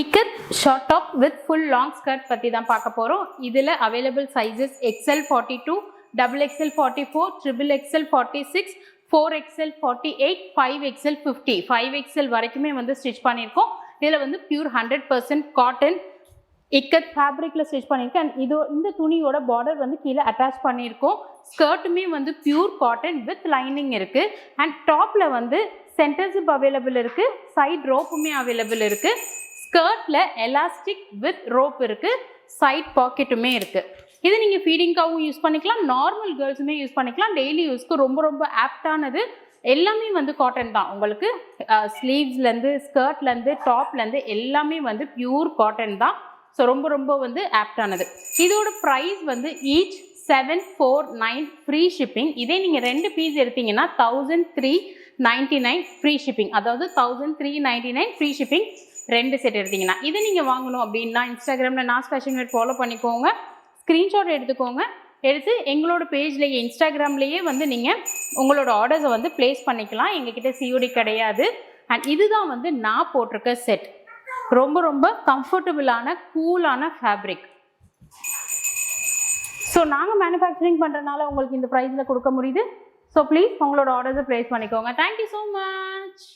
Ikat short top with full long skirt பற்றி தான் பார்க்க போகிறோம் இதில் available sizes XL forty two double XL forty four triple XL forty six four XL forty eight five XL fifty five XL வரைக்குமே வந்து stitch பண்ணியிருக்கோம். இதில் வந்து pure hundred percent cotton ikat ஃபேப்ரிக்கில் stitch பண்ணியிருக்கேன். அண்ட் இது இந்த துணியோட பார்டர் வந்து கீழே அட்டாச் பண்ணியிருக்கோம். ஸ்கர்ட்டுமே வந்து பியூர் காட்டன் வித் லைனிங் இருக்குது அண்ட் டாப்பில் வந்து சென்டர் ஜிப் அவைலபிள் இருக்குது சைட் ரோப்புமே அவைலபிள் இருக்குது ஸ்கர்ட்டில் எலாஸ்டிக் வித் ரோப் இருக்குது சைட் பாக்கெட்டுமே இருக்குது இது நீங்கள் ஃபீடிங்காகவும் யூஸ் பண்ணிக்கலாம் நார்மல் கேர்ள்ஸுமே யூஸ் பண்ணிக்கலாம். டெய்லி யூஸ்க்கு ரொம்ப ரொம்ப ஆப்டானது எல்லாமே வந்து காட்டன் தான். உங்களுக்கு ஸ்லீவ்ஸ்லேருந்து ஸ்கர்ட்லேருந்து டாப்லேருந்து எல்லாமே வந்து பியூர் காட்டன் தான். ஸோ ரொம்ப ரொம்ப வந்து ஆப்டானது இதோட ப்ரைஸ் வந்து each seven four nine free shipping இதே நீங்கள் ரெண்டு பீஸ் எடுத்தீங்கன்னா thousand three ninety nine free shipping அதாவது thousand three ninety nine free shipping ரெண்டு செட் எடுத்தீங்கன்னா இதை நீங்கள் வாங்கணும் அப்படின்னா இன்ஸ்டாகிராமில் நாஸ் ஃபேஷன் வேர் ஃபாலோ பண்ணிக்கோங்க. ஸ்க்ரீன்ஷாட் எடுத்துக்கோங்க. எடுத்து எங்களோட பேஜ்லேயே இன்ஸ்டாகிராம்லேயே வந்து நீங்கள் உங்களோட ஆர்டர்ஸை வந்து ப்ளேஸ் பண்ணிக்கலாம். எங்ககிட்ட சிஓடி கிடையாது. அண்ட் இதுதான் வந்து நான் போட்டிருக்க செட் ரொம்ப ரொம்ப கம்ஃபர்டபுளான கூலான ஃபேப்ரிக் ஸோ நாங்கள் மேனுஃபேக்சரிங் பண்ணுறதுனால உங்களுக்கு இந்த ப்ரைஸில் கொடுக்க முடியுது. ஸோ ப்ளீஸ் உங்களோட ஆர்டர்ஸை ப்ளேஸ் பண்ணிக்கோங்க. Thank you so much